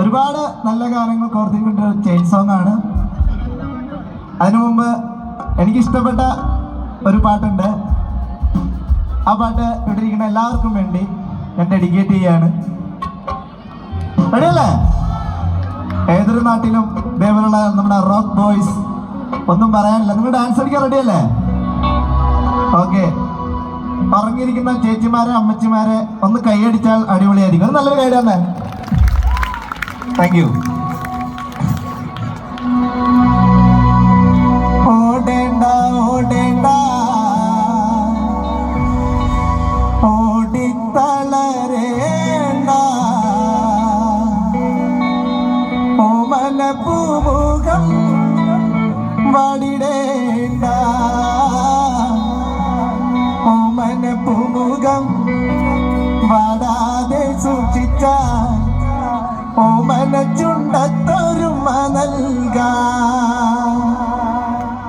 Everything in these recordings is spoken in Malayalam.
ഒരുപാട് നല്ല ഗാനങ്ങൾ കോർത്തിക്കൊണ്ട് ചെയിൻ സോങ് ആണ്. അതിനു മുമ്പ് എനിക്ക് ഇഷ്ടപ്പെട്ട ഒരു പാട്ടുണ്ട്. ആ പാട്ട് ഇവിടെ ഇരിക്കുന്ന എല്ലാവർക്കും വേണ്ടി ഞാൻ ഡെഡിക്കേറ്റ് ചെയ്യാണ്. റെഡിയല്ലേ? ഏതൊരു നാട്ടിലും ഇതേപോലുള്ള നമ്മുടെ റോക്ക് ബോയ്സ് ഒന്നും പറയാനില്ല. നിങ്ങൾ ഡാൻസ് അടിക്കാൻ റെഡിയല്ലേ ഓക്കെ പറഞ്ഞിരിക്കുന്ന ചേച്ചിമാരെ അമ്മച്ചിമാരെ ഒന്ന് കൈയടിച്ചാൽ അടിപൊളിയായിരിക്കും. അത് നല്ലൊരു കാര്യമാണ് താങ്ക് യു ഓടേണ്ട ഓടേണ്ട.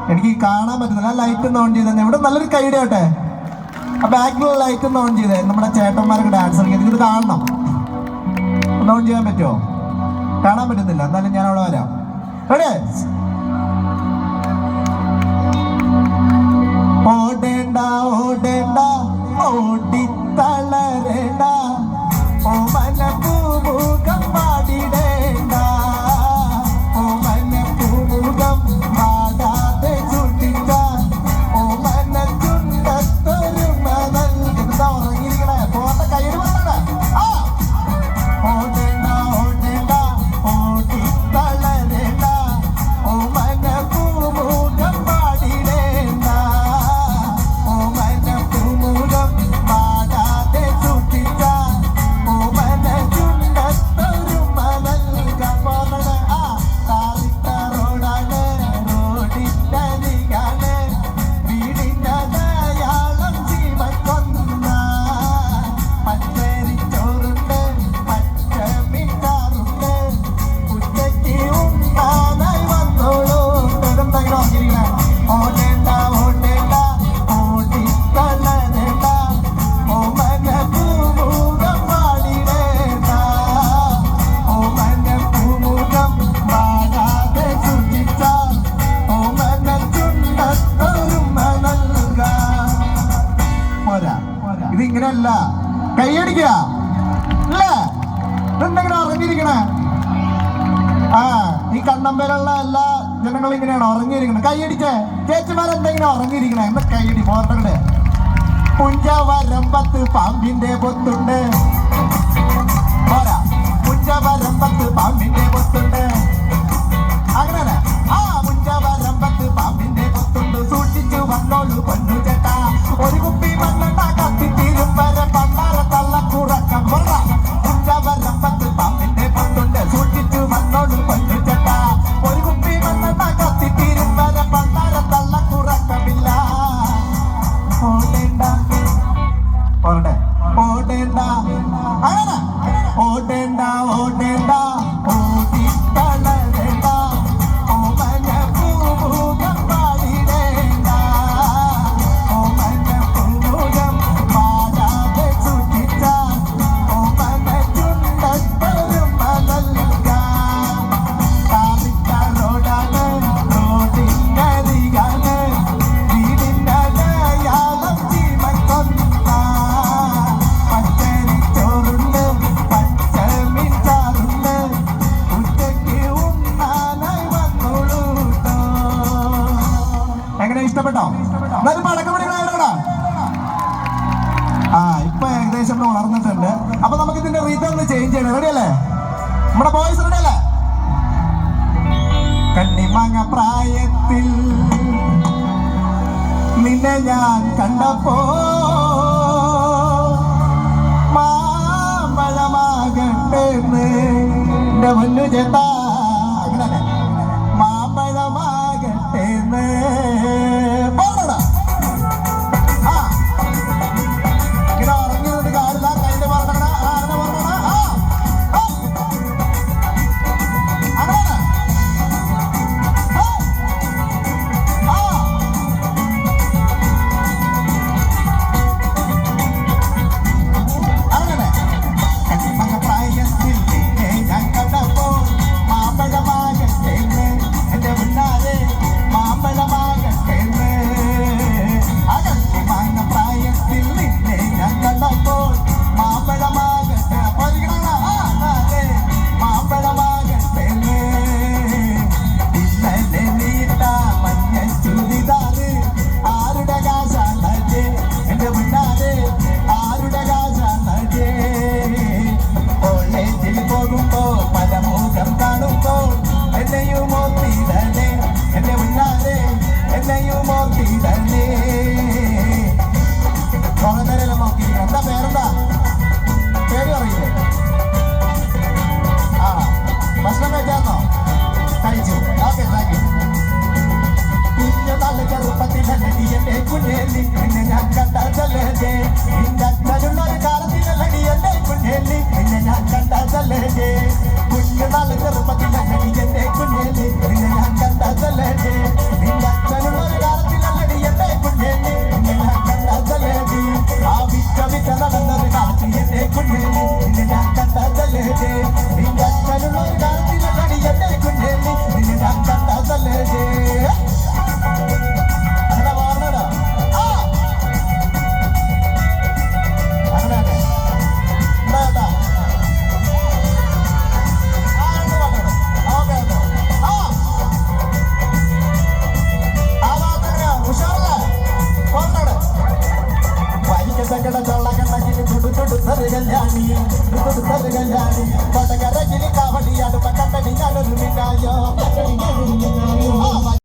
എനിക്ക് കാണാൻ പറ്റുന്നില്ല. ലൈറ്റ് ഒന്ന് ഓൺ ചെയ്തേ ഇവിടെ നല്ലൊരു കൈഡ് ആട്ടെ ആ ബാക്കിൽ ലൈറ്റ് ഒന്ന് ഓൺ ചെയ്തേ. നമ്മുടെ ചേട്ടന്മാർക്ക് ഡാൻസ് കളിക്കുന്നത്. ഇത് കാണണം. ഒന്ന് ഓൺ ചെയ്യാൻ പറ്റുമോ? കാണാൻ പറ്റുന്നില്ല. എന്നാലും ഞാൻ അവിടെ വരാം. റെഡി ഇങ്ങനെയല്ല കൈയടിക്കുക. അല്ലേ? ഇതെന്തെങ്കിലും അറിഞ്ഞിരിക്കണേ. ആ ഈ കണ്ണമ്പലുള്ള എല്ലാ ജനങ്ങളും ഇങ്ങനെയാണ് ഉറങ്ങിയിരിക്കണേ കൈയടിച്ചേ. ചേച്ചിമാരെന്തെങ്കിലും ഉറങ്ങിയിരിക്കണേ. എന്താ കൈയടി ഫോർട്ടകളുടെ പുഞ്ച വരമ്പത്ത് പാമ്പിന്റെ പൊത്തുണ്ട്. പോരാ. ഓടേണ്ട ഓടേണ്ട. ഇഷ്ടപ്പെട്ടോ? ഇപ്പൊ ഏകദേശം ഇവിടെ വളർന്നിട്ടുണ്ട്. അപ്പൊ നമുക്ക് ഇതിന്റെ റീത്ത് ഒന്ന് ചേഞ്ച് ചെയ്യണം. റെഡിയല്ലേ നമ്മുടെ ബോയ്സ് റെഡിയല്ലേ കണ്ണിമാങ്ങ പ്രായത്തിൽ നിന്നെ ഞാൻ കണ്ടപ്പോ മാമ്പഴമാകട്ടെ മുന്നു ചേട്ടാ கண்டாடி புது தரு கண்டாடி பட்ட கதை கிளி காவடி அது பக்கத்தை